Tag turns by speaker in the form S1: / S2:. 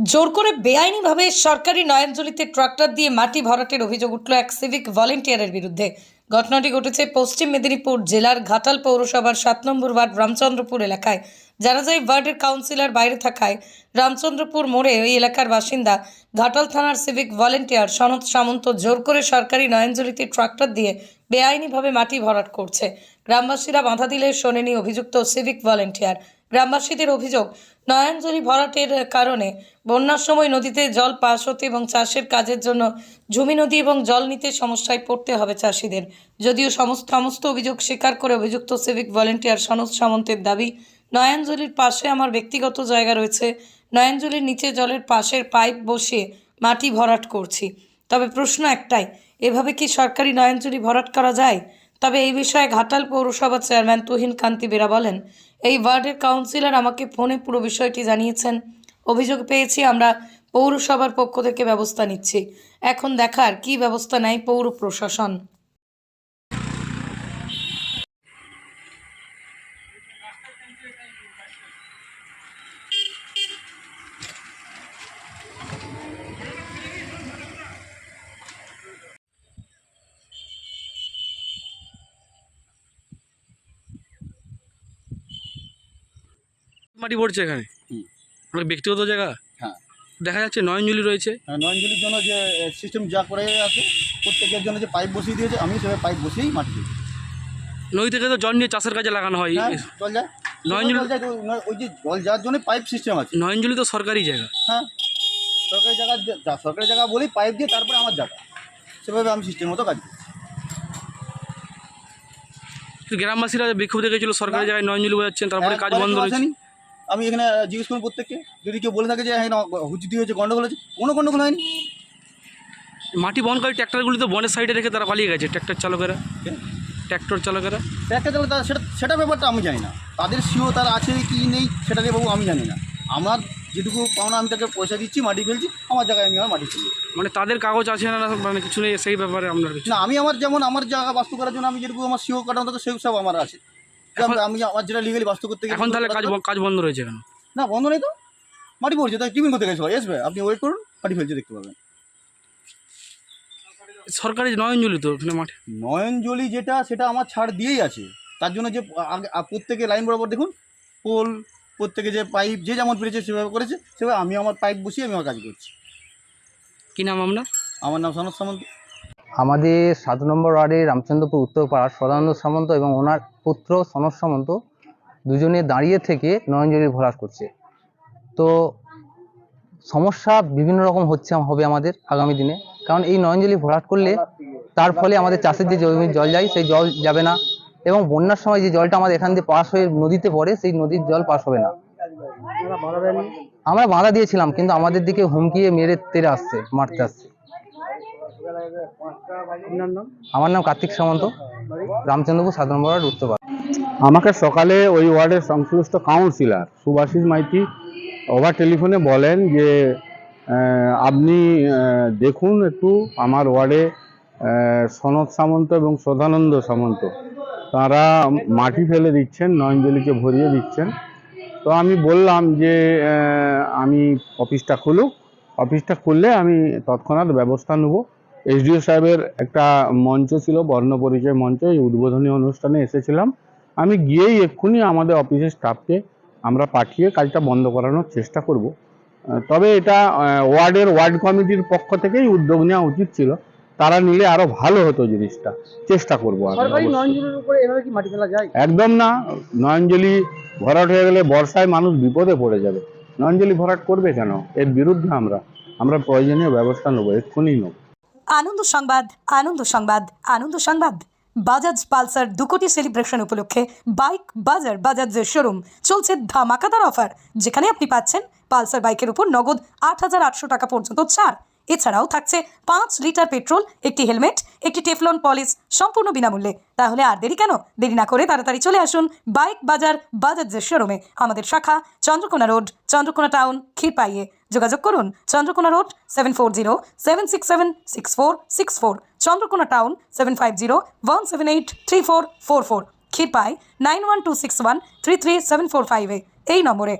S1: জোর করে বেআইনিভাবে সরকারি নয়াঞ্জলিতে ট্রাক্টর দিয়ে মাটি ভরাটের অভিযোগ উঠল এক সিভিক ভলেন্টিয়ারের বিরুদ্ধে। ঘটনাটি ঘটেছে পশ্চিম মেদিনীপুর জেলার ঘাটাল পৌরসভার সাত নম্বর ওয়ার্ড রামচন্দ্রপুর এলাকায়। জানা যায়, ওয়ার্ডের কাউন্সিলর বাইরে থাকায় রামচন্দ্রপুর মোড়ে ওই এলাকার বাসিন্দা ঘাটাল থানার সিভিক ভলেন্টিয়ার সনদ সামন্ত জোর করে সরকারি নয়াঞ্জলিতে ট্রাক্টর দিয়ে বেআইনিভাবে মাটি ভরাট করছে। গ্রামবাসীরা বাধা দিলে শোনেনি অভিযুক্ত সিভিক ভলেন্টিয়ার। গ্রামবাসীদের অভিযোগ নয়াঞ্জলি ভরাটের কারণে বন্যার সময় নদীতে জল পাস হতে এবং চাষের কাজের জন্য জমি, নদী এবং জল নিতে সমস্যায় পড়তে হবে চাষিদের। যদিও সমস্ত সমস্ত অভিযোগ স্বীকার করে অভিযুক্ত সিভিক ভলেন্টিয়ার সনদ সামন্তের দাবি নয়াঞ্জলির পাশে আমার ব্যক্তিগত জায়গা রয়েছে নয়াঞ্জলির নিচে জলের পাশের পাইপ বসিয়ে মাটি ভরাট করছি। তবে প্রশ্ন একটাই, এভাবে কি সরকারি নয়াঞ্জলি ভরাট করা যায়? তবে এই বিষয়ে ঘাটাল পৌরসভার চেয়ারম্যান তুহিন কান্তি বেরা বলেন, এই ওয়ার্ডের কাউন্সিলর আমাকে ফোনে পুরো বিষয়টি জানিয়েছেন। অভিযোগ পেয়েছি, আমরা পৌরসভার পক্ষ থেকে ব্যবস্থা নিচ্ছি। এখন দেখার কি ব্যবস্থা নেয় পৌর প্রশাসন।
S2: মাটি পড়ছে এখানে?
S3: হুম।
S2: মানে ব্যক্তিগত জায়গা?
S3: হ্যাঁ।
S2: দেখা যাচ্ছে নয়নজলি রয়েছে।
S3: হ্যাঁ, নয়নজলির জন্য যে সিস্টেম যা করে আছে প্রত্যেকের জন্য যে পাইপ বসিয়ে দিয়েছে আমি সেভাবে পাইপ বসিয়েই মাটি দিয়েছি
S2: নদী থেকে তো জল নিয়ে চাষের কাজে লাগানো হয়।
S3: হ্যাঁ জল যায়।
S2: নয়নজলি-
S3: ওই- যে জল যাওয়ার জন্য পাইপ সিস্টেম আছে।
S2: নয়নজলি তো সরকারি জায়গা।
S3: হ্যাঁ সরকারি জায়গা সরকারি জায়গা বলেই পাইপ দিয়ে তারপরে আমার জায়গা। সেভাবে আমি সিস্টেম মতো কাজ করি।
S2: গ্রামবাসীরা বিক্ষোভ দেখেছিল সরকারি
S3: না।
S2: জায়গায় নয়নজলি বোঝাচ্ছেন তারপরে কাজ বন্ধ রয়েছে।
S3: আমি এখানে জিজ্ঞেস করুন প্রত্যেককে। যদি কেউ বলে থাকে যে হ্যাঁ হুচুতি হয়েছে গন্ডগোল হয়েছে কোনো গন্ডগোল হয়নি?
S2: মাটি বহনকারী ট্র্যাক্টরগুলি তো বনের সাইডে রেখে তারা পালিয়ে গেছে ট্র্যাক্টর চালকেরা। ট্র্যাক্টর চালকেরা।
S3: ট্র্যাক্টর চালক তারা সেটা সেটা ব্যাপারটা আমি জানি না। তাদের সিও তারা আছে কি নেই সেটা নিয়ে বাবু আমি জানি না। আমার যেটুকু পাওনা আমি তাকে পয়সা দিচ্ছি মাটি ফেলছি আমার জায়গায় আমি আমার মাটি ফেলি।
S2: মানে তাদের কাগজ আছে না মানে কিছু নেই সেই ব্যাপারে আপনার
S3: না আমি আমার যেমন আমার জায়গা বাস্তু করার জন্য আমি যেটুকু আমার সিও কাটানো থাকে সেই সব আমার আছে। আমি- আমি আমার যেটা লিগালি বাস্তু করতে
S2: এখন তাহলে কাজ কাজ বন্ধ রয়েছে কেন?
S3: না বন্ধ নেই তো। মাটি পড়ছে তাই টিফিন করতে গেছে এসবে আপনি ওয়েট করুন মাটি ফেলছে দেখতে পাবেন।
S2: সরকারি নয়নজলি তো ওখানে মাটি
S3: নয়নজলি যেটা সেটা আমার ছাড় দিয়েই আছে। তার জন্য যে আগে- প্রত্যেকে লাইন বরাবর দেখুন পোল প্রত্যেকে যে পাইপ যে যেমন পেরেছে সেভাবে করেছে। সেভাবে আমি আমার পাইপ বসিয়ে আমি আমার কাজ করছি।
S2: কি নাম আপনার?
S3: আমার নাম সনদ সামন্ত।
S4: আমাদের সাত নম্বর ওয়ার্ডে রামচন্দ্রপুর উত্তরপাড়ার সদানন্দ সামন্ত এবং ওনার পুত্র সনদ সামন্ত দুজনে দাঁড়িয়ে থেকে নয়নজলি ভরাট করছে। তো সমস্যা বিভিন্ন রকম হচ্ছে হবে আমাদের আগামী দিনে। কারণ এই নয়নজলি ভরাট করলে তার ফলে আমাদের চাষের যে জমির জল যায়, সেই জল যাবে না এবং বন্যার সময় যে জলটা আমাদের এখান দিয়ে পাস হয়ে নদীতে পড়ে, সেই নদীর জল পাস হবে না। আমরা বাধা দিয়েছিলাম, কিন্তু আমাদের দিকে হুমকিয়ে মেরে তেরে আসছে, মারতে আসছে। আমার নাম কার্তিক সামন্ত। রামচন্দ্রপুর সাত নম্বর ওয়ার্ড উত্তরপাড়া
S5: আমাকে সকালে ওই ওয়ার্ডের সংশ্লিষ্ট কাউন্সিলর সুভাষিস মাইতি, ওভার টেলিফোনে বলেন যে আপনি দেখুন একটু আমার ওয়ার্ডে সনদ সামন্ত এবং সদানন্দ সামন্ত। তারা মাটি ফেলে দিচ্ছেন, নয়নজলিকে ভরিয়ে দিচ্ছেন। তো আমি বললাম যে আমি অফিসটা খুলুক। অফিসটা খুললে আমি তৎক্ষণাৎ ব্যবস্থা নেব। এসডিও সাহেবের একটা মঞ্চ ছিল বর্ণ পরিচয় মঞ্চ এই উদ্বোধনী অনুষ্ঠানে এসেছিলাম। আমি গিয়েই এক্ষুনি আমাদের অফিসের স্টাফকে আমরা পাঠিয়ে কাজটা বন্ধ করানোর চেষ্টা করব। তবে এটা ওয়ার্ডের ওয়ার্ড কমিটির পক্ষ থেকেই উদ্যোগ নেওয়া উচিত ছিল। তারা নিলে আরও ভালো হতো জিনিসটা। চেষ্টা করব একদম না। নয়নজলি ভরাট হয়ে গেলে বর্ষায় মানুষ বিপদে পড়ে যাবে। নয়নজলি ভরাট করবে কেন? এর বিরুদ্ধে আমরা আমরা প্রয়োজনীয় ব্যবস্থা নেব এক্ষুনি নেব।
S1: আনন্দ সংবাদ আনন্দ সংবাদ আনন্দ সংবাদ। বাজাজ পালসার দু কোটি সেলিব্রেশন উপলক্ষে বাইক বাজার বাজাজের শোরুম চলছে ধামাকাদার অফার, যেখানে আপনি পাচ্ছেন পালসার বাইকের উপর নগদ আট হাজার আটশো টাকা পর্যন্ত ছাড়। এছাড়াও থাকছে পাঁচ লিটার পেট্রোল, একটি হেলমেট, একটি টেফলন পলিশ সম্পূর্ণ বিনামূল্যে। তাহলে আর দেরি কেন? দেরি না করে তাড়াতাড়ি চলে আসুন বাইক বাজার বাজাজের শোরুমে। আমাদের শাখা চন্দ্রকোনা রোড, চন্দ্রকোনা টাউন, ক্ষীরপাইয়ে। যোগাযোগ করুন Chandrakona road seven four zero seven six seven six four six four Chandrakona town seven five zero one seven eight three four four four Kshirpai nine one two six one three three seven four ফাইভে এই নম্বরে।